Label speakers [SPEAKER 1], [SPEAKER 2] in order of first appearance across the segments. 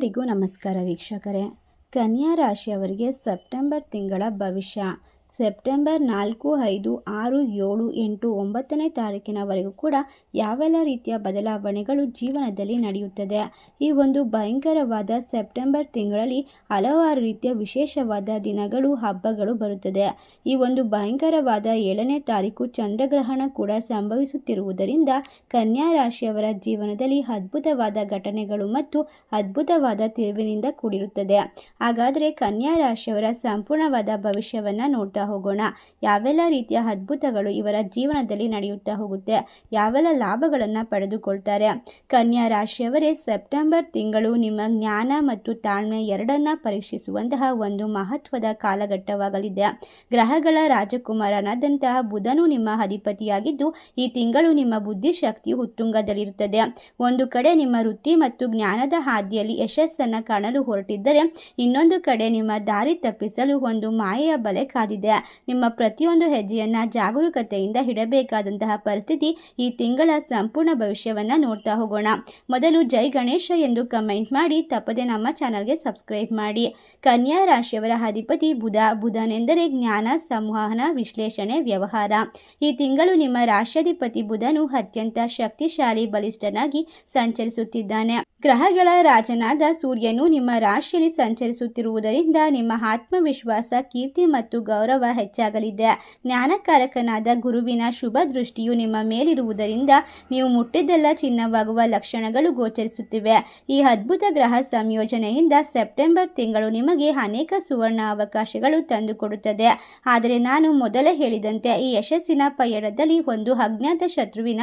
[SPEAKER 1] ಎಲ್ಲರಿಗೂ ನಮಸ್ಕಾರ ವೀಕ್ಷಕರೇ. ಕನ್ಯಾ ರಾಶಿಯವರಿಗೆ ಸೆಪ್ಟೆಂಬರ್ ತಿಂಗಳ ಭವಿಷ್ಯ. ಸೆಪ್ಟೆಂಬರ್ ನಾಲ್ಕು, ಐದು, ಆರು, ಏಳು, ಎಂಟು, ಒಂಬತ್ತನೇ ತಾರೀಕಿನವರೆಗೂ ಕೂಡ ಯಾವೆಲ್ಲ ರೀತಿಯ ಬದಲಾವಣೆಗಳು ಜೀವನದಲ್ಲಿ ನಡೆಯುತ್ತದೆ? ಈ ಒಂದು ಭಯಂಕರವಾದ ಸೆಪ್ಟೆಂಬರ್ ತಿಂಗಳಲ್ಲಿ ಹಲವಾರು ರೀತಿಯ ವಿಶೇಷವಾದ ದಿನಗಳು, ಹಬ್ಬಗಳು ಬರುತ್ತದೆ. ಈ ಒಂದು ಭಯಂಕರವಾದ ಏಳನೇ ತಾರೀಕು ಚಂದ್ರಗ್ರಹಣ ಕೂಡ ಸಂಭವಿಸುತ್ತಿರುವುದರಿಂದ ಕನ್ಯಾ ರಾಶಿಯವರ ಜೀವನದಲ್ಲಿ ಅದ್ಭುತವಾದ ಘಟನೆಗಳು ಮತ್ತು ಅದ್ಭುತವಾದ ತಿರುವಿನಿಂದ ಕೂಡಿರುತ್ತದೆ. ಹಾಗಾದರೆ ಕನ್ಯಾ ರಾಶಿಯವರ ಸಂಪೂರ್ಣವಾದ ಭವಿಷ್ಯವನ್ನು ನೋಡ್ತಾ ಹೋಗೋಣ. ಯಾವೆಲ್ಲ ರೀತಿಯ ಅದ್ಭುತಗಳು ಇವರ ಜೀವನದಲ್ಲಿ ನಡೆಯುತ್ತಾ ಹೋಗುತ್ತೆ, ಯಾವೆಲ್ಲ ಲಾಭಗಳನ್ನು ಪಡೆದುಕೊಳ್ತಾರೆ. ಕನ್ಯಾ ರಾಶಿಯವರೇ, ಸೆಪ್ಟೆಂಬರ್ ತಿಂಗಳು ನಿಮ್ಮ ಜ್ಞಾನ ಮತ್ತು ತಾಳ್ಮೆ ಎರಡನ್ನ ಪರೀಕ್ಷಿಸುವಂತಹ ಒಂದು ಮಹತ್ವದ ಕಾಲಘಟ್ಟವಾಗಲಿದೆ. ಗ್ರಹಗಳ ರಾಜಕುಮಾರನಾದಂತಹ ಬುಧನು ನಿಮ್ಮ ಅಧಿಪತಿಯಾಗಿದ್ದು, ಈ ತಿಂಗಳು ನಿಮ್ಮ ಬುದ್ಧಿಶಕ್ತಿ ಉತ್ತುಂಗದಲ್ಲಿರುತ್ತದೆ. ಒಂದು ಕಡೆ ನಿಮ್ಮ ವೃತ್ತಿ ಮತ್ತು ಜ್ಞಾನದ ಹಾದಿಯಲ್ಲಿ ಯಶಸ್ಸನ್ನು ಕಾಣಲು ಹೊರಟಿದ್ದರೆ, ಇನ್ನೊಂದು ಕಡೆ ನಿಮ್ಮ ದಾರಿ ತಪ್ಪಿಸಲು ಒಂದು ಮಾಯೆಯ ಬಲೆ ಕಾದಿದೆ. ನಿಮ್ಮ ಪ್ರತಿಯೊಂದು ಹೆಜ್ಜೆಯನ್ನು ಜಾಗರೂಕತೆಯಿಂದ ಇಡಬೇಕಾದಂತಹ ಪರಿಸ್ಥಿತಿ ಈ ತಿಂಗಳ ಸಂಪೂರ್ಣ ಭವಿಷ್ಯವನ್ನು ನೋಡ್ತಾ ಹೋಗೋಣ. ಮೊದಲು ಜೈ ಗಣೇಶ ಎಂದು ಕಮೆಂಟ್ ಮಾಡಿ, ತಪ್ಪದೆ ನಮ್ಮ ಚಾನಲ್ಗೆ ಸಬ್ಸ್ಕ್ರೈಬ್ ಮಾಡಿ. ಕನ್ಯಾ ರಾಶಿಯವರ ಅಧಿಪತಿ ಬುಧ ಬುಧನೆಂದರೆ ಜ್ಞಾನ, ಸಂವಹನ, ವಿಶ್ಲೇಷಣೆ, ವ್ಯವಹಾರ. ಈ ತಿಂಗಳು ನಿಮ್ಮ ರಾಶ್ಯಾಧಿಪತಿ ಬುಧನು ಅತ್ಯಂತ ಶಕ್ತಿಶಾಲಿ, ಬಲಿಷ್ಠನಾಗಿ ಸಂಚರಿಸುತ್ತಿದ್ದಾನೆ. ಗ್ರಹಗಳ ರಾಜನಾದ ಸೂರ್ಯನು ನಿಮ್ಮ ರಾಶಿಯಲ್ಲಿ ಸಂಚರಿಸುತ್ತಿರುವುದರಿಂದ ನಿಮ್ಮ ಆತ್ಮವಿಶ್ವಾಸ, ಕೀರ್ತಿ ಮತ್ತು ಗೌರವ ಹೆಚ್ಚಾಗಲಿದೆ. ಜ್ಞಾನಕಾರಕನಾದ ಗುರುವಿನ ಶುಭ ದೃಷ್ಟಿಯು ನಿಮ್ಮ ಮೇಲಿರುವುದರಿಂದ ನೀವು ಮುಟ್ಟಿದ್ದೆಲ್ಲ ಚಿನ್ನವಾಗುವ ಲಕ್ಷಣಗಳು ಗೋಚರಿಸುತ್ತಿವೆ. ಈ ಅದ್ಭುತ ಗ್ರಹ ಸಂಯೋಜನೆಯಿಂದ ಸೆಪ್ಟೆಂಬರ್ ತಿಂಗಳು ನಿಮಗೆ ಅನೇಕ ಸುವರ್ಣ ಅವಕಾಶಗಳು ತಂದುಕೊಡುತ್ತದೆ. ಆದರೆ ನಾನು ಮೊದಲೇ ಹೇಳಿದಂತೆ ಈ ಯಶಸ್ಸಿನ ಪಯಣದಲ್ಲಿ ಒಂದು ಅಜ್ಞಾತ ಶತ್ರುವಿನ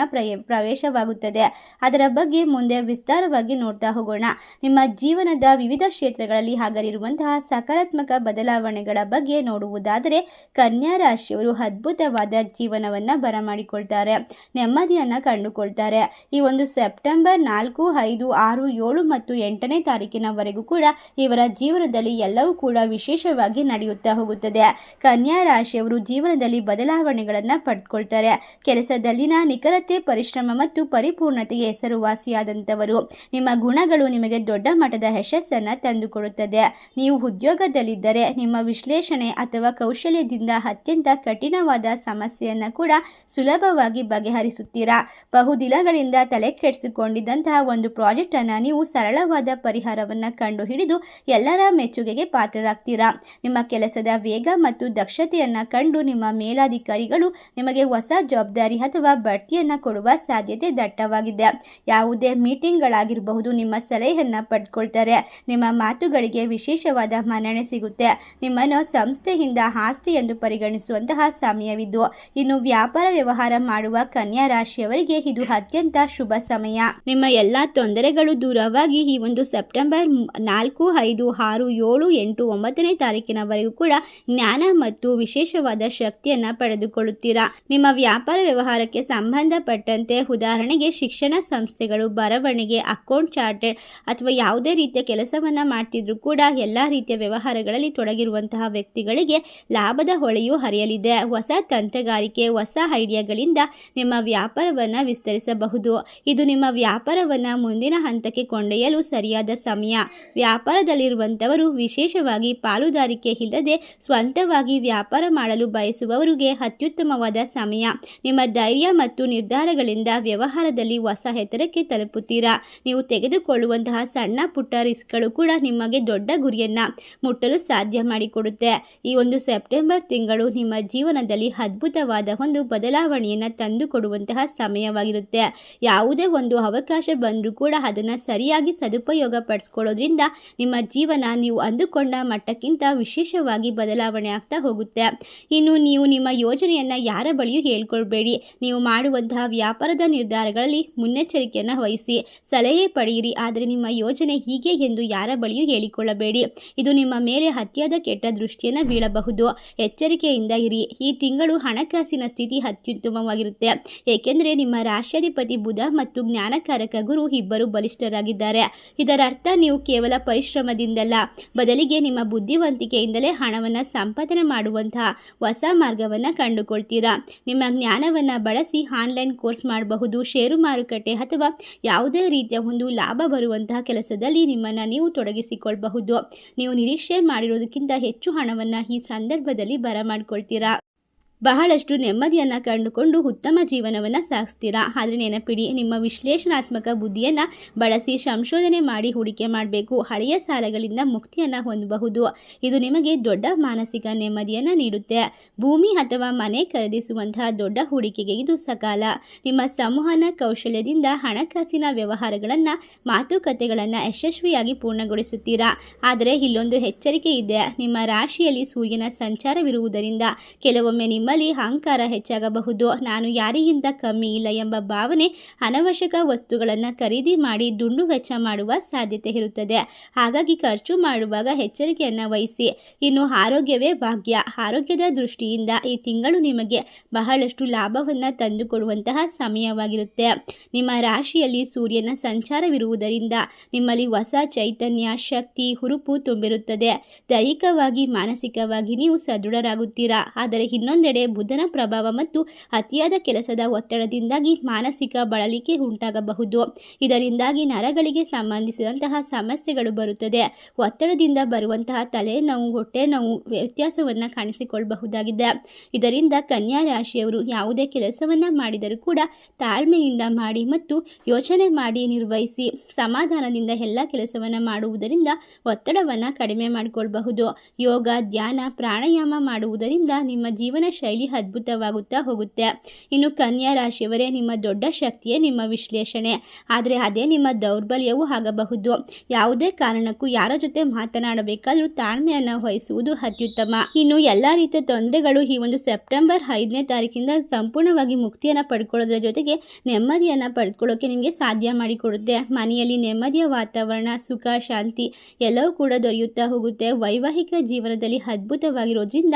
[SPEAKER 1] ಪ್ರವೇಶವಾಗುತ್ತದೆ. ಅದರ ಬಗ್ಗೆ ಮುಂದೆ ವಿಸ್ತಾರವಾಗಿ ನೋಡ್ತಾ ಹೋಗೋಣ. ನಿಮ್ಮ ಜೀವನದ ವಿವಿಧ ಕ್ಷೇತ್ರಗಳಲ್ಲಿ ಆಗಲಿರುವಂತಹ ಸಕಾರಾತ್ಮಕ ಬದಲಾವಣೆಗಳ ಬಗ್ಗೆ ನೋಡುವುದಾದರೆ ಕನ್ಯಾ ರಾಶಿಯವರು ಅದ್ಭುತವಾದ ಜೀವನವನ್ನು ಬರಮಾಡಿಕೊಳ್ತಾರೆ. ನೆಮ್ಮದಿಯನ್ನು ಕಂಡುಕೊಳ್ತಾರೆ. ಈ ಒಂದು ಸೆಪ್ಟೆಂಬರ್ ನಾಲ್ಕು, ಐದು, ಆರು, ಏಳು ಮತ್ತು ಎಂಟನೇ ತಾರೀಕಿನವರೆಗೂ ಕೂಡ ಇವರ ಜೀವನದಲ್ಲಿ ಎಲ್ಲವೂ ಕೂಡ ವಿಶೇಷವಾಗಿ ನಡೆಯುತ್ತಾ ಹೋಗುತ್ತದೆ. ಕನ್ಯಾ ರಾಶಿಯವರು ಜೀವನದಲ್ಲಿ ಬದಲಾವಣೆಗಳನ್ನು ಪಡ್ಕೊಳ್ತಾರೆ. ಕೆಲಸದಲ್ಲಿನ ನಿಖರತೆ, ಪರಿಶ್ರಮ ಮತ್ತು ಪರಿಪೂರ್ಣತೆಗೆ ಹೆಸರುವಾಸಿಯಾದಂಥವರು. ನಿಮ್ಮ ಗುಣಗಳು ನಿಮಗೆ ದೊಡ್ಡ ಮಟ್ಟದ ಯಶಸ್ಸನ್ನು ತಂದುಕೊಡುತ್ತದೆ. ನೀವು ಉದ್ಯೋಗದಲ್ಲಿದ್ದರೆ ನಿಮ್ಮ ವಿಶ್ಲೇಷಣೆ ಅಥವಾ ಕೌಶಲ್ಯದಿಂದ ಅತ್ಯಂತ ಕಠಿಣವಾದ ಸಮಸ್ಯೆಯನ್ನು ಕೂಡ ಸುಲಭವಾಗಿ ಬಗೆಹರಿಸುತ್ತೀರಾ? ಬಹುದಿನಗಳಿಂದ ತಲೆ ಕೆಡಿಸಿಕೊಂಡಿದ್ದಂತಹ ಒಂದು ಪ್ರಾಜೆಕ್ಟನ್ನು ನೀವು ಸರಳವಾದ ಪರಿಹಾರವನ್ನು ಕಂಡುಹಿಡಿದು ಎಲ್ಲರ ಮೆಚ್ಚುಗೆಗೆ ಪಾತ್ರರಾಗ್ತೀರಾ? ನಿಮ್ಮ ಕೆಲಸದ ವೇಗ ಮತ್ತು ದಕ್ಷತೆಯನ್ನು ಕಂಡು ನಿಮ್ಮ ಮೇಲಾಧಿಕಾರಿಗಳು ನಿಮಗೆ ಹೊಸ ಜವಾಬ್ದಾರಿ ಅಥವಾ ಬಡ್ತಿಯನ್ನು ಕೊಡುವ ಸಾಧ್ಯತೆ ದಟ್ಟವಾಗಿದೆ. ಯಾವುದೇ ಮೀಟಿಂಗ್ಗಳಾಗಿರಬಹುದು ನಿಮ್ಮ ಸಲಹೆಯನ್ನು ಪಡೆದುಕೊಳ್ತಾರೆ ನಿಮ್ಮ ಮಾತುಗಳಿಗೆ ವಿಶೇಷವಾದ ಮನ್ನಣೆ ಸಿಗುತ್ತೆ. ನಿಮ್ಮನ್ನು ಸಂಸ್ಥೆಯಿಂದ ಆಸ್ತಿ ಎಂದು ಪರಿಗಣಿಸುವಂತಹ ಸಮಯವಿದ್ದು ಇನ್ನು ವ್ಯಾಪಾರ ವ್ಯವಹಾರ ಮಾಡುವ ಕನ್ಯಾ ರಾಶಿಯವರಿಗೆ ಇದು ಅತ್ಯಂತ ಶುಭ ಸಮಯ. ನಿಮ್ಮ ಎಲ್ಲ ತೊಂದರೆಗಳು ದೂರವಾಗಿ ಈ ಒಂದು ಸೆಪ್ಟೆಂಬರ್ ನಾಲ್ಕು, ಐದು, ಆರು, ಏಳು, ಎಂಟು, ಒಂಬತ್ತನೇ ತಾರೀಕಿನವರೆಗೂ ಕೂಡ ಜ್ಞಾನ ಮತ್ತು ವಿಶೇಷವಾದ ಶಕ್ತಿಯನ್ನ ಪಡೆದುಕೊಳ್ಳುತ್ತೀರಾ? ನಿಮ್ಮ ವ್ಯಾಪಾರ ವ್ಯವಹಾರಕ್ಕೆ ಸಂಬಂಧಪಟ್ಟಂತೆ ಉದಾಹರಣೆಗೆ ಶಿಕ್ಷಣ ಸಂಸ್ಥೆಗಳು, ಬರವಣಿಗೆ, ಅಕೌಂಟ್ ಚಾರ್ಟೆಡ್ ಅಥವಾ ಯಾವುದೇ ರೀತಿಯ ಕೆಲಸವನ್ನು ಮಾಡ್ತಿದ್ರು ಕೂಡ ಎಲ್ಲ ರೀತಿಯ ವ್ಯವಹಾರಗಳಲ್ಲಿ ತೊಡಗಿರುವಂತಹ ವ್ಯಕ್ತಿಗಳಿಗೆ ಲಾಭದ ಹೊಳೆಯು ಹರಿಯಲಿದೆ. ಹೊಸ ತಂತ್ರಗಾರಿಕೆ, ಹೊಸ ಐಡಿಯಾಗಳಿಂದ ನಿಮ್ಮ ವ್ಯಾಪಾರವನ್ನು ವಿಸ್ತರಿಸಬಹುದು. ಇದು ನಿಮ್ಮ ವ್ಯಾಪಾರವನ್ನು ಮುಂದಿನ ಹಂತಕ್ಕೆ ಕೊಂಡೊಯ್ಯಲು ಸರಿಯಾದ ಸಮಯ. ವ್ಯಾಪಾರದಲ್ಲಿರುವಂಥವರು ವಿಶೇಷವಾಗಿ ಪಾಲುದಾರಿಕೆ ಇಲ್ಲದೆ ಸ್ವಂತವಾಗಿ ವ್ಯಾಪಾರ ಮಾಡಲು ಬಯಸುವವರಿಗೆ ಅತ್ಯುತ್ತಮವಾದ ಸಮಯ. ನಿಮ್ಮ ಧೈರ್ಯ ಮತ್ತು ನಿರ್ಧಾರಗಳಿಂದ ವ್ಯವಹಾರದಲ್ಲಿ ಹೊಸ ಎತ್ತರಕ್ಕೆ ತಲುಪುತ್ತೀರಾ? ನೀವು ತೆಗೆದುಕೊಳ್ಳುವಂತಹ ಸಣ್ಣ ಪುಟ್ಟ ರಿಸ್ಕ್ಗಳು ಕೂಡ ನಿಮಗೆ ದೊಡ್ಡ ಗುರಿಯನ್ನು ಮುಟ್ಟಲು ಸಾಧ್ಯ ಮಾಡಿಕೊಡುತ್ತೆ. ಈ ಒಂದು ಸೆಪ್ಟೆಂಬರ್ ತಿಂಗಳು ನಿಮ್ಮ ಜೀವನದಲ್ಲಿ ಅದ್ಭುತವಾದ ಒಂದು ಬದಲಾವಣೆಯನ್ನು ತಂದುಕೊಡುವಂತಹ ಸಮಯವಾಗಿರುತ್ತೆ. ಯಾವುದೇ ಒಂದು ಅವಕಾಶ ಬಂದರೂ ಕೂಡ ಅದನ್ನು ಸರಿಯಾಗಿ ಸದುಪಯೋಗ ಪಡಿಸ್ಕೊಳ್ಳೋದ್ರಿಂದ ನಿಮ್ಮ ಜೀವನ ನೀವು ಅಂದುಕೊಂಡ ಮಟ್ಟಕ್ಕಿಂತ ವಿಶೇಷವಾಗಿ ಬದಲಾವಣೆ ಆಗ್ತಾ ಹೋಗುತ್ತೆ. ಇನ್ನು ನೀವು ನಿಮ್ಮ ಯೋಜನೆಯನ್ನು ಯಾರ ಬಳಿಯೂ ಹೇಳ್ಕೊಳ್ಬೇಡಿ. ನೀವು ಮಾಡುವಂತಹ ವ್ಯಾಪಾರದ ನಿರ್ಧಾರಗಳಲ್ಲಿ ಮುನ್ನೆಚ್ಚರಿಕೆಯನ್ನು ವಹಿಸಿ. ಸಲಹೆ ಪಡೆಯಿರಿ ಆದರೆ ನಿಮ್ಮ ಯೋಜನೆ ಹೀಗೆ ಎಂದು ಯಾರ ಬಳಿಯೂ ಹೇಳಿಕೊಳ್ಳಬೇಡಿ. ಇದು ನಿಮ್ಮ ಮೇಲೆ ಹತ್ಯಾದ ಕೆಟ್ಟ ದೃಷ್ಟಿಯನ್ನು ಬೀಳಬಹುದು. ಎಚ್ಚರಿಕೆಯಿಂದ ಇರಿ. ಈ ತಿಂಗಳು ಹಣಕಾಸಿನ ಸ್ಥಿತಿ ಅತ್ಯುತ್ತಮವಾಗಿರುತ್ತೆ. ಏಕೆಂದರೆ ನಿಮ್ಮ ರಾಷ್ಟ್ರಾಧಿಪತಿ ಬುಧ ಮತ್ತು ಜ್ಞಾನಕಾರಕ ಗುರು ಇಬ್ಬರು ಬಲಿಷ್ಠರಾಗಿದ್ದಾರೆ. ಇದರ ಅರ್ಥ ನೀವು ಕೇವಲ ಪರಿಶ್ರಮದಿಂದಲ್ಲ. ಬದಲಿಗೆ ನಿಮ್ಮ ಬುದ್ಧಿವಂತಿಕೆಯಿಂದಲೇ ಹಣವನ್ನು ಸಂಪಾದನೆ ಮಾಡುವಂತಹ ಹೊಸ ಮಾರ್ಗವನ್ನು ಕಂಡುಕೊಳ್ತೀರಾ? ನಿಮ್ಮ ಜ್ಞಾನವನ್ನು ಬಳಸಿ ಆನ್ಲೈನ್ ಕೋರ್ಸ್ ಮಾಡಬಹುದು, ಷೇರು ಮಾರುಕಟ್ಟೆ ಅಥವಾ ಯಾವುದೇ ರೀತಿಯ ಒಂದು ಲಾಭ ಬರುವಂತಹ ಕೆಲಸದಲ್ಲಿ ನಿಮ್ಮನ್ನು ನೀವು ತೊಡಗಿಸಿಕೊಳ್ಳಬಹುದು ನೀವು ನಿರೀಕ್ಷೆ ಮಾಡಿರೋದಕ್ಕಿಂತ ಹೆಚ್ಚು ಹಣವನ್ನು ಈ ಸಂದರ್ಭದಲ್ಲಿ ಬರಮಾಡ್ಕೊಳ್ತೀರಾ? ಬಹಳಷ್ಟು ನೆಮ್ಮದಿಯನ್ನು ಕಂಡುಕೊಂಡು ಉತ್ತಮ ಜೀವನವನ್ನು ಸಾಗಿಸ್ತೀರಾ? ಆದರೆ ನೆನಪಿಡಿ, ನಿಮ್ಮ ವಿಶ್ಲೇಷಣಾತ್ಮಕ ಬುದ್ಧಿಯನ್ನು ಬಳಸಿ ಸಂಶೋಧನೆ ಮಾಡಿ ಹೂಡಿಕೆ ಮಾಡಬೇಕು. ಹಳೆಯ ಸಾಲಗಳಿಂದ ಮುಕ್ತಿಯನ್ನು ಹೊಂದಬಹುದು. ಇದು ನಿಮಗೆ ದೊಡ್ಡ ಮಾನಸಿಕ ನೆಮ್ಮದಿಯನ್ನು ನೀಡುತ್ತೆ. ಭೂಮಿ ಅಥವಾ ಮನೆ ಖರೀದಿಸುವಂತಹ ದೊಡ್ಡ ಹೂಡಿಕೆಗೆ ಇದು ಸಕಾಲ. ನಿಮ್ಮ ಸಂವಹನ ಕೌಶಲ್ಯದಿಂದ ಹಣಕಾಸಿನ ವ್ಯವಹಾರಗಳನ್ನು, ಮಾತುಕತೆಗಳನ್ನು ಯಶಸ್ವಿಯಾಗಿ ಪೂರ್ಣಗೊಳಿಸುತ್ತೀರಾ? ಆದರೆ ಇಲ್ಲೊಂದು ಎಚ್ಚರಿಕೆ ಇದೆ. ನಿಮ್ಮ ರಾಶಿಯಲ್ಲಿ ಸೂರ್ಯನ ಸಂಚಾರವಿರುವುದರಿಂದ ಕೆಲವೊಮ್ಮೆ ನಿಮ್ಮಲ್ಲಿ ಅಹಂಕಾರ ಹೆಚ್ಚಾಗಬಹುದು. ನಾನು ಯಾರಿಗಿಂತ ಕಮ್ಮಿ ಇಲ್ಲ ಎಂಬ ಭಾವನೆ ಅನವಶ್ಯಕ ವಸ್ತುಗಳನ್ನು ಖರೀದಿ ಮಾಡಿ ದುಂಡು ವೆಚ್ಚ ಮಾಡುವ ಸಾಧ್ಯತೆ ಇರುತ್ತದೆ. ಹಾಗಾಗಿ ಖರ್ಚು ಮಾಡುವಾಗ ಎಚ್ಚರಿಕೆಯನ್ನು ವಹಿಸಿ. ಇನ್ನು ಆರೋಗ್ಯವೇ ಭಾಗ್ಯ. ಆರೋಗ್ಯದ ದೃಷ್ಟಿಯಿಂದ ಈ ತಿಂಗಳು ನಿಮಗೆ ಬಹಳಷ್ಟು ಲಾಭವನ್ನು ತಂದುಕೊಡುವಂತಹ ಸಮಯವಾಗಿರುತ್ತೆ. ನಿಮ್ಮ ರಾಶಿಯಲ್ಲಿ ಸೂರ್ಯನ ಸಂಚಾರವಿರುವುದರಿಂದ ನಿಮ್ಮಲ್ಲಿ ಹೊಸ ಚೈತನ್ಯ, ಶಕ್ತಿ, ಹುರುಪು ತುಂಬಿರುತ್ತದೆ. ದೈಹಿಕವಾಗಿ, ಮಾನಸಿಕವಾಗಿ ನೀವು ಸದೃಢರಾಗುತ್ತೀರಾ? ಆದರೆ ಇನ್ನೊಂದೆಡೆ ಬುಧನ ಪ್ರಭಾವ ಮತ್ತು ಅತಿಯಾದ ಕೆಲಸದ ಒತ್ತಡದಿಂದಾಗಿ ಮಾನಸಿಕ ಬಳಲಿಕೆ ಉಂಟಾಗಬಹುದು. ಇದರಿಂದಾಗಿ ನರಗಳಿಗೆ ಸಂಬಂಧಿಸಿದಂತಹ ಸಮಸ್ಯೆಗಳು ಬರುತ್ತದೆ. ಒತ್ತಡದಿಂದ ಬರುವಂತಹ ತಲೆನೋವು ಹೊಟ್ಟೆ ನೋವು ವ್ಯತ್ಯಾಸವನ್ನು ಕಾಣಿಸಿಕೊಳ್ಳಬಹುದಾಗಿದೆ. ಇದರಿಂದ ಕನ್ಯಾ ರಾಶಿಯವರು ಯಾವುದೇ ಕೆಲಸವನ್ನು ಮಾಡಿದರೂ ಕೂಡ ತಾಳ್ಮೆಯಿಂದ ಮಾಡಿ ಮತ್ತು ಯೋಚನೆ ಮಾಡಿ ನಿರ್ವಹಿಸಿ ಸಮಾಧಾನದಿಂದ ಎಲ್ಲ ಕೆಲಸವನ್ನು ಮಾಡುವುದರಿಂದ ಒತ್ತಡವನ್ನು ಕಡಿಮೆ ಮಾಡಿಕೊಳ್ಳಬಹುದು ಯೋಗ, ಧ್ಯಾನ, ಪ್ರಾಣಾಯಾಮ ಮಾಡುವುದರಿಂದ ನಿಮ್ಮ ಜೀವನ ಅದ್ಭುತವಾಗುತ್ತಾ ಹೋಗುತ್ತೆ. ಇನ್ನು ಕನ್ಯಾ ರಾಶಿಯವರೇ, ನಿಮ್ಮ ದೊಡ್ಡ ಶಕ್ತಿಯೇ ನಿಮ್ಮ ವಿಶ್ಲೇಷಣೆ. ಆದರೆ ಅದೇ ನಿಮ್ಮ ದೌರ್ಬಲ್ಯವೂ ಆಗಬಹುದು. ಯಾವುದೇ ಕಾರಣಕ್ಕೂ ಯಾರ ಜೊತೆ ಮಾತನಾಡಬೇಕಾದರೂ ತಾಳ್ಮೆಯನ್ನು ವಹಿಸುವುದು ಅತ್ಯುತ್ತಮ. ಇನ್ನು ಎಲ್ಲ ರೀತಿಯ ತೊಂದರೆಗಳು ಈ ಒಂದು ಸೆಪ್ಟೆಂಬರ್ ಐದನೇ ತಾರೀಕಿಂದ ಸಂಪೂರ್ಣವಾಗಿ ಮುಕ್ತಿಯನ್ನು ಪಡ್ಕೊಳ್ಳೋದ್ರ ಜೊತೆಗೆ ನೆಮ್ಮದಿಯನ್ನು ಪಡ್ಕೊಳ್ಳೋಕೆ ನಿಮಗೆ ಸಾಧ್ಯ ಮಾಡಿಕೊಡುತ್ತೆ. ಮನೆಯಲ್ಲಿ ನೆಮ್ಮದಿಯ ವಾತಾವರಣ, ಸುಖ, ಶಾಂತಿ ಎಲ್ಲವೂ ಕೂಡ ದೊರೆಯುತ್ತಾ ಹೋಗುತ್ತೆ. ವೈವಾಹಿಕ ಜೀವನದಲ್ಲಿ ಅದ್ಭುತವಾಗಿರೋದ್ರಿಂದ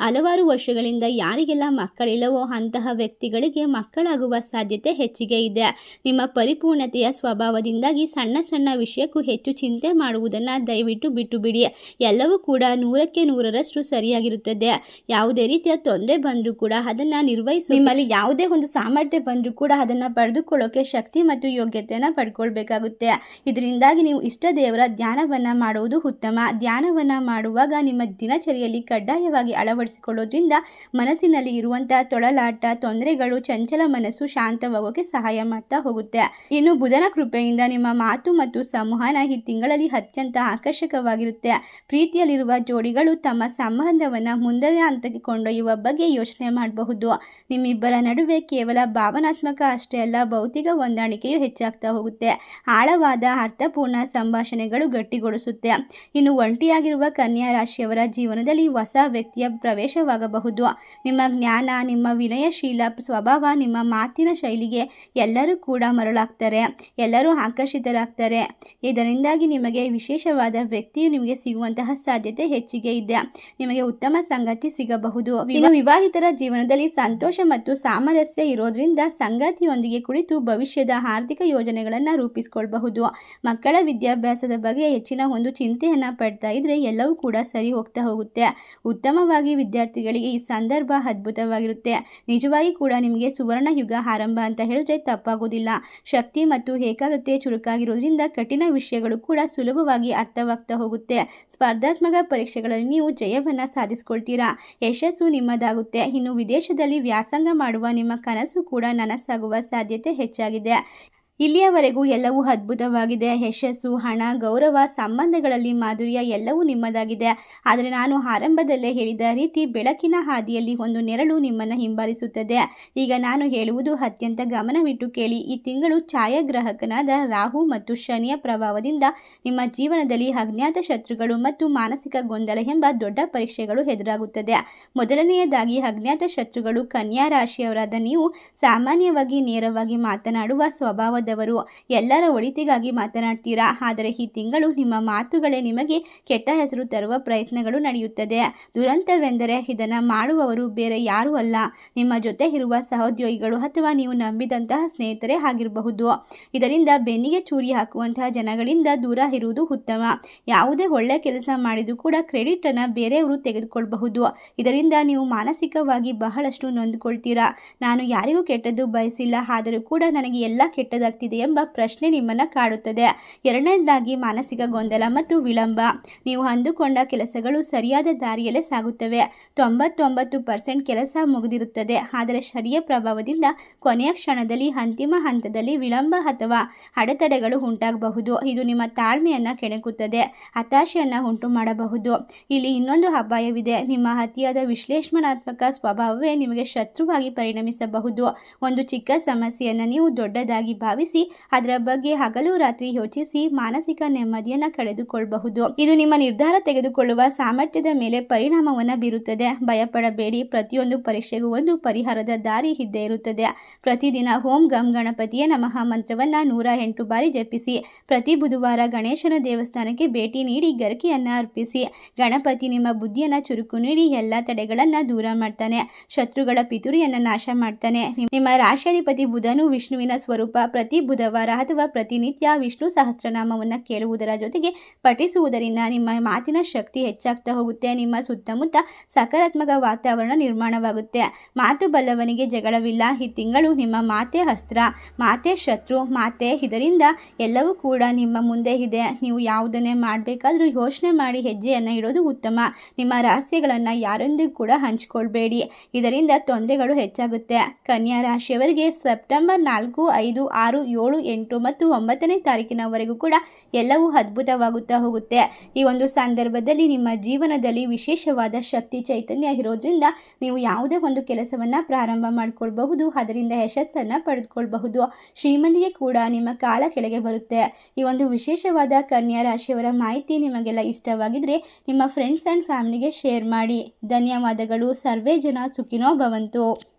[SPEAKER 1] ಹಲವಾರು ವರ್ಷಗಳಿಂದ ಯಾರಿಗೆಲ್ಲ ಮಕ್ಕಳಿಲ್ಲವೋ ಅಂತಹ ವ್ಯಕ್ತಿಗಳಿಗೆ ಮಕ್ಕಳಾಗುವ ಸಾಧ್ಯತೆ ಹೆಚ್ಚಿಗೆ ಇದೆ. ನಿಮ್ಮ ಪರಿಪೂರ್ಣತೆಯ ಸ್ವಭಾವದಿಂದಾಗಿ ಸಣ್ಣ ಸಣ್ಣ ವಿಷಯಕ್ಕೂ ಹೆಚ್ಚು ಚಿಂತೆ ಮಾಡುವುದನ್ನು ದಯವಿಟ್ಟು ಬಿಟ್ಟು ಬಿಡಿ ಎಲ್ಲವೂ ಕೂಡ ನೂರಕ್ಕೆ ನೂರರಷ್ಟು ಸರಿಯಾಗಿರುತ್ತದೆ. ಯಾವುದೇ ರೀತಿಯ ತೊಂದರೆ ಬಂದರೂ ಕೂಡ ಅದನ್ನು ನಿರ್ವಹಿಸಿ ನಿಮ್ಮಲ್ಲಿ ಯಾವುದೇ ಒಂದು ಸಾಮರ್ಥ್ಯ ಬಂದರೂ ಕೂಡ ಅದನ್ನು ಪಡೆದುಕೊಳ್ಳೋಕೆ ಶಕ್ತಿ ಮತ್ತು ಯೋಗ್ಯತೆಯನ್ನು ಪಡ್ಕೊಳ್ಬೇಕಾಗುತ್ತೆ. ಇದರಿಂದಾಗಿ ನೀವು ಇಷ್ಟ ದೇವರ ಧ್ಯಾನವನ್ನು ಮಾಡುವುದು ಉತ್ತಮ. ಧ್ಯಾನವನ್ನು ಮಾಡುವಾಗ ನಿಮ್ಮ ದಿನಚರಿಯಲ್ಲಿ ಕಡ್ಡಾಯವಾಗಿ ಅಳವಡಿಸಿಕೊಳ್ಳೋದ್ರಿಂದ ಮನಸ್ಸಿನಲ್ಲಿ ಇರುವಂತಹ ತೊಳಲಾಟ, ತೊಂದರೆಗಳು, ಚಂಚಲ ಮನಸ್ಸು ಶಾಂತವಾಗೋಕೆ ಸಹಾಯ ಮಾಡ್ತಾ ಹೋಗುತ್ತೆ. ಇನ್ನು ಬುಧನ ಕೃಪೆಯಿಂದ ನಿಮ್ಮ ಮಾತು ಮತ್ತು ಸಂವಹನ ಈ ತಿಂಗಳಲ್ಲಿ ಅತ್ಯಂತ ಆಕರ್ಷಕವಾಗಿರುತ್ತೆ. ಪ್ರೀತಿಯಲ್ಲಿರುವ ಜೋಡಿಗಳು ತಮ್ಮ ಸಂಬಂಧವನ್ನು ಮುಂದಿನ ಹಂತಕ್ಕೆ ಕೊಂಡೊಯ್ಯುವ ಬಗ್ಗೆ ಯೋಚನೆ ಮಾಡಬಹುದು. ನಿಮ್ಮಿಬ್ಬರ ನಡುವೆ ಕೇವಲ ಭಾವನಾತ್ಮಕ ಅಷ್ಟೇ ಅಲ್ಲ, ಭೌತಿಕ ಹೊಂದಾಣಿಕೆಯು ಹೆಚ್ಚಾಗ್ತಾ ಹೋಗುತ್ತೆ. ಆಳವಾದ, ಅರ್ಥಪೂರ್ಣ ಸಂಭಾಷಣೆಗಳು ಗಟ್ಟಿಗೊಳಿಸುತ್ತೆ. ಇನ್ನು ಒಂಟಿಯಾಗಿರುವ ಕನ್ಯಾ ರಾಶಿಯವರ ಜೀವನದಲ್ಲಿ ಹೊಸ ವ್ಯಕ್ತಿಯ ಪ್ರವೇಶವಾಗಬಹುದು. ನಿಮ್ಮ ಜ್ಞಾನ ನಿಮ್ಮ ವಿನಯಶೀಲ ಸ್ವಭಾವ ನಿಮ್ಮ ಮಾತಿನ ಶೈಲಿಗೆ ಎಲ್ಲರೂ ಕೂಡ ಮರಳಾಗ್ತಾರೆ ಎಲ್ಲರೂ ಆಕರ್ಷಿತರಾಗ್ತಾರೆ. ಇದರಿಂದಾಗಿ ನಿಮಗೆ ವಿಶೇಷವಾದ ವ್ಯಕ್ತಿಯು ನಿಮಗೆ ಸಿಗುವಂತಹ ಸಾಧ್ಯತೆ ಹೆಚ್ಚಿಗೆ ಇದೆ. ನಿಮಗೆ ಉತ್ತಮ ಸಂಗತಿ ಸಿಗಬಹುದು. ಇನ್ನು ವಿವಾಹಿತರ ಜೀವನದಲ್ಲಿ ಸಂತೋಷ ಮತ್ತು ಸಾಮರಸ್ಯ ಇರೋದ್ರಿಂದ ಸಂಗಾತಿಯೊಂದಿಗೆ ಕುಳಿತು ಭವಿಷ್ಯದ ಆರ್ಥಿಕ ಯೋಜನೆಗಳನ್ನು ರೂಪಿಸಿಕೊಳ್ಳಬಹುದು ಮಕ್ಕಳ ವಿದ್ಯಾಭ್ಯಾಸದ ಬಗ್ಗೆ ಹೆಚ್ಚಿನ ಒಂದು ಚಿಂತೆಯನ್ನು ಪಡ್ತಾ ಇದ್ರೆ ಎಲ್ಲವೂ ಕೂಡ ಸರಿ ಹೋಗ್ತಾ ಹೋಗುತ್ತೆ. ಉತ್ತಮವಾಗಿ ವಿದ್ಯಾರ್ಥಿಗಳಿಗೆ ಈ ಸಂದರ್ಭ ಅದ್ಭುತವಾಗಿರುತ್ತೆ. ನಿಜವಾಗಿ ಕೂಡ ನಿಮಗೆ ಸುವರ್ಣ ಯುಗ ಆರಂಭ ಅಂತ ಹೇಳಿದ್ರೆ ತಪ್ಪಾಗೋದಿಲ್ಲ. ಶಕ್ತಿ ಮತ್ತು ಏಕಾಗ್ರತೆ ಚುರುಕಾಗಿರೋದ್ರಿಂದ ಕಠಿಣ ವಿಷಯಗಳು ಕೂಡ ಸುಲಭವಾಗಿ ಅರ್ಥವಾಗ್ತಾ ಹೋಗುತ್ತೆ. ಸ್ಪರ್ಧಾತ್ಮಕ ಪರೀಕ್ಷೆಗಳಲ್ಲಿ ನೀವು ಜಯವನ್ನು ಸಾಧಿಸ್ಕೊಳ್ತೀರಾ? ಯಶಸ್ಸು ನಿಮ್ಮದಾಗುತ್ತೆ. ಇನ್ನು ವಿದೇಶದಲ್ಲಿ ವ್ಯಾಸಂಗ ಮಾಡುವ ನಿಮ್ಮ ಕನಸು ಕೂಡ ನನಸಾಗುವ ಸಾಧ್ಯತೆ ಹೆಚ್ಚಾಗಿದೆ. ಇಲ್ಲಿಯವರೆಗೂ ಎಲ್ಲವೂ ಅದ್ಭುತವಾಗಿದೆ. ಯಶಸ್ಸು, ಹಣ, ಗೌರವ, ಸಂಬಂಧಗಳಲ್ಲಿ ಮಾಧುರ್ಯ ಎಲ್ಲವೂ ನಿಮ್ಮದಾಗಿದೆ. ಆದರೆ ನಾನು ಆರಂಭದಲ್ಲೇ ಹೇಳಿದ ರೀತಿ ಬೆಳಕಿನ ಹಾದಿಯಲ್ಲಿ ಒಂದು ನೆರಳು ನಿಮ್ಮನ್ನು ಹಿಂಬಾಲಿಸುತ್ತದೆ. ಈಗ ನಾನು ಹೇಳುವುದು ಅತ್ಯಂತ ಗಮನವಿಟ್ಟು ಕೇಳಿ. ಈ ತಿಂಗಳು ಛಾಯಾಗ್ರಾಹಕನಾದ ರಾಹು ಮತ್ತು ಶನಿಯ ಪ್ರಭಾವದಿಂದ ನಿಮ್ಮ ಜೀವನದಲ್ಲಿ ಅಜ್ಞಾತ ಶತ್ರುಗಳು ಮತ್ತು ಮಾನಸಿಕ ಗೊಂದಲ ಎಂಬ ದೊಡ್ಡ ಪರೀಕ್ಷೆಗಳು ಎದುರಾಗುತ್ತದೆ. ಮೊದಲನೆಯದಾಗಿ, ಅಜ್ಞಾತ ಶತ್ರುಗಳು ಕನ್ಯಾ ರಾಶಿಯವರಾದ ನೀವು ಸಾಮಾನ್ಯವಾಗಿ ನೇರವಾಗಿ ಮಾತನಾಡುವ ಸ್ವಭಾವದವರು ಎಲ್ಲರ ಒಳಿತಿಗಾಗಿ ಮಾತನಾಡ್ತೀರಾ? ಆದರೆ ಈ ತಿಂಗಳು ನಿಮ್ಮ ಮಾತುಗಳೇ ನಿಮಗೆ ಕೆಟ್ಟ ಹೆಸರು ತರುವ ಪ್ರಯತ್ನಗಳು ನಡೆಯುತ್ತದೆ. ದುರಂತವೆಂದರೆ ಇದನ್ನು ಮಾಡುವವರು ಬೇರೆ ಯಾರೂ ಅಲ್ಲ. ನಿಮ್ಮ ಜೊತೆ ಇರುವ ಸಹೋದ್ಯೋಗಿಗಳು ಅಥವಾ ನೀವು ನಂಬಿದಂತಹ ಸ್ನೇಹಿತರೇ ಆಗಿರಬಹುದು. ಇದರಿಂದ ಬೆನ್ನಿಗೆ ಚೂರಿ ಹಾಕುವಂತಹ ಜನಗಳಿಂದ ದೂರ ಇರುವುದು ಉತ್ತಮ. ಯಾವುದೇ ಒಳ್ಳೆ ಕೆಲಸ ಮಾಡಿದರೂ ಕೂಡ ಕ್ರೆಡಿಟನ್ನು ಬೇರೆಯವರು ತೆಗೆದುಕೊಳ್ಳಬಹುದು ಇದರಿಂದ ನೀವು ಮಾನಸಿಕವಾಗಿ ಬಹಳಷ್ಟು ನೊಂದುಕೊಳ್ತೀರಾ? ನಾನು ಯಾರಿಗೂ ಕೆಟ್ಟದ್ದು ಬಯಸಿಲ್ಲ. ಆದರೂ ಕೂಡ ನನಗೆ ಎಲ್ಲ ಕೆಟ್ಟದಾಗ್ತಿದೆ. ನಡೆಯುತ್ತಿದೆ ಎಂಬ ಪ್ರಶ್ನೆ ನಿಮ್ಮನ್ನು ಕಾಡುತ್ತದೆ. ಎರಡನೇದಾಗಿ ಮಾನಸಿಕ ಗೊಂದಲ ಮತ್ತು ವಿಳಂಬ. ನೀವು ಅಂದುಕೊಂಡ ಕೆಲಸಗಳು ಸರಿಯಾದ ದಾರಿಯಲ್ಲೇ ಸಾಗುತ್ತವೆ. ತೊಂಬತ್ತೊಂಬತ್ತು ಪರ್ಸೆಂಟ್ ಕೆಲಸ ಮುಗಿದಿರುತ್ತದೆ. ಆದರೆ ಶರಿಯ ಪ್ರಭಾವದಿಂದ ಕೊನೆಯ ಕ್ಷಣದಲ್ಲಿ ಅಂತಿಮ ಹಂತದಲ್ಲಿ ವಿಳಂಬ ಅಥವಾ ಅಡೆತಡೆಗಳು ಉಂಟಾಗಬಹುದು. ಇದು ನಿಮ್ಮ ತಾಳ್ಮೆಯನ್ನು ಕೆಣಕುತ್ತದೆ. ಹತಾಶೆಯನ್ನು ಉಂಟು ಮಾಡಬಹುದು ಇಲ್ಲಿ ಇನ್ನೊಂದು ಅಪಾಯವಿದೆ. ನಿಮ್ಮ ಅತಿಯಾದ ವಿಶ್ಲೇಷಣಾತ್ಮಕ ಸ್ವಭಾವವೇ ನಿಮಗೆ ಶತ್ರುವಾಗಿ ಪರಿಣಮಿಸಬಹುದು. ಒಂದು ಚಿಕ್ಕ ಸಮಸ್ಯೆಯನ್ನು ನೀವು ದೊಡ್ಡದಾಗಿ ಭಾವಿಸಿ ಅದರ ಬಗ್ಗೆ ಹಗಲು ರಾತ್ರಿ ಯೋಚಿಸಿ ಮಾನಸಿಕ ನೆಮ್ಮದಿಯನ್ನು ಕಳೆದುಕೊಳ್ಳಬಹುದು ಇದು ನಿಮ್ಮ ನಿರ್ಧಾರ ತೆಗೆದುಕೊಳ್ಳುವ ಸಾಮರ್ಥ್ಯದ ಮೇಲೆ ಪರಿಣಾಮವನ್ನು ಬೀರುತ್ತದೆ. ಭಯಪಡಬೇಡಿ. ಪ್ರತಿಯೊಂದು ಪರೀಕ್ಷೆಗೂ ಒಂದು ಪರಿಹಾರದ ದಾರಿ ಇದ್ದೇ ಇರುತ್ತದೆ. ಪ್ರತಿದಿನ ಓಂ ಗಂ ಗಣಪತಿಯ ನಮಃ ಮಂತ್ರವನ್ನ ನೂರ ಎಂಟು ಬಾರಿ ಜಪಿಸಿ, ಪ್ರತಿ ಬುಧವಾರ ಗಣೇಶನ ದೇವಸ್ಥಾನಕ್ಕೆ ಭೇಟಿ ನೀಡಿ ಗರಿಕೆಯನ್ನು ಅರ್ಪಿಸಿ. ಗಣಪತಿ ನಿಮ್ಮ ಬುದ್ಧಿಯನ್ನ ಚುರುಕು ನೀಡಿ ಎಲ್ಲಾ ತಡೆಗಳನ್ನ ದೂರ ಮಾಡ್ತಾನೆ. ಶತ್ರುಗಳ ಪಿತುರಿಯನ್ನ ನಾಶ ಮಾಡ್ತಾನೆ. ನಿಮ್ಮ ರಾಶಿಯಾಧಿಪತಿ ಬುಧನು ವಿಷ್ಣುವಿನ ಸ್ವರೂಪ ಪ್ರತಿ ಬುಧವಾರ ಅಥವಾ ಪ್ರತಿನಿತ್ಯ ವಿಷ್ಣು ಸಹಸ್ರನಾಮವನ್ನು ಕೇಳುವುದರ ಜೊತೆಗೆ ಪಠಿಸುವುದರಿಂದ ನಿಮ್ಮ ಮಾತಿನ ಶಕ್ತಿ ಹೆಚ್ಚಾಗ್ತಾ ಹೋಗುತ್ತೆ. ನಿಮ್ಮ ಸುತ್ತಮುತ್ತ ಸಕಾರಾತ್ಮಕ ವಾತಾವರಣ ನಿರ್ಮಾಣವಾಗುತ್ತೆ. ಮಾತು ಬಲ್ಲವನಿಗೆ ಜಗಳವಿಲ್ಲ. ಈ ತಿಂಗಳು ನಿಮ್ಮ ಮಾತೆ ಅಸ್ತ್ರ, ಮಾತೆ ಶತ್ರು, ಮಾತೆ ಇದರಿಂದ ಎಲ್ಲವೂ ಕೂಡ ನಿಮ್ಮ ಮುಂದೆ ಇದೆ. ನೀವು ಯಾವುದನ್ನೇ ಮಾಡಬೇಕಾದ್ರೂ ಯೋಚನೆ ಮಾಡಿ ಹೆಜ್ಜೆಯನ್ನು ಇಡೋದು ಉತ್ತಮ. ನಿಮ್ಮ ರಹಸ್ಯಗಳನ್ನು ಯಾರೊಂದಿಗೂ ಕೂಡ ಹಂಚಿಕೊಳ್ಬೇಡಿ. ಇದರಿಂದ ತೊಂದರೆಗಳು ಹೆಚ್ಚಾಗುತ್ತೆ. ಕನ್ಯಾ ರಾಶಿಯವರಿಗೆ ಸೆಪ್ಟೆಂಬರ್ ನಾಲ್ಕು, ಐದು, ಆರು ಏಳು ಎಂಟು ಮತ್ತು ಒಂಬತ್ತನೇ ತಾರೀಕಿನವರೆಗೂ ಕೂಡ ಎಲ್ಲವೂ ಅದ್ಭುತವಾಗುತ್ತಾ ಹೋಗುತ್ತೆ. ಈ ಒಂದು ಸಂದರ್ಭದಲ್ಲಿ ನಿಮ್ಮ ಜೀವನದಲ್ಲಿ ವಿಶೇಷವಾದ ಶಕ್ತಿ ಚೈತನ್ಯ ಇರೋದ್ರಿಂದ ನೀವು ಯಾವುದೇ ಒಂದು ಕೆಲಸವನ್ನು ಪ್ರಾರಂಭ ಮಾಡಿಕೊಳ್ಬಹುದು, ಅದರಿಂದ ಯಶಸ್ಸನ್ನು ಪಡೆದುಕೊಳ್ಬಹುದು. ಶ್ರೀಮಂತಿಗೆ ಕೂಡ ನಿಮ್ಮ ಕಾಲ ಕೆಳಗೆ ಬರುತ್ತೆ. ಈ ಒಂದು ವಿಶೇಷವಾದ ಕನ್ಯಾ ರಾಶಿಯವರ ಮಾಹಿತಿ ನಿಮಗೆಲ್ಲ ಇಷ್ಟವಾಗಿದ್ದರೆ ನಿಮ್ಮ ಫ್ರೆಂಡ್ಸ್ ಆ್ಯಂಡ್ ಫ್ಯಾಮಿಲಿಗೆ ಶೇರ್ ಮಾಡಿ. ಧನ್ಯವಾದಗಳು. ಸರ್ವೇ ಜನ ಸುಖಿನೋ ಭವಂತು.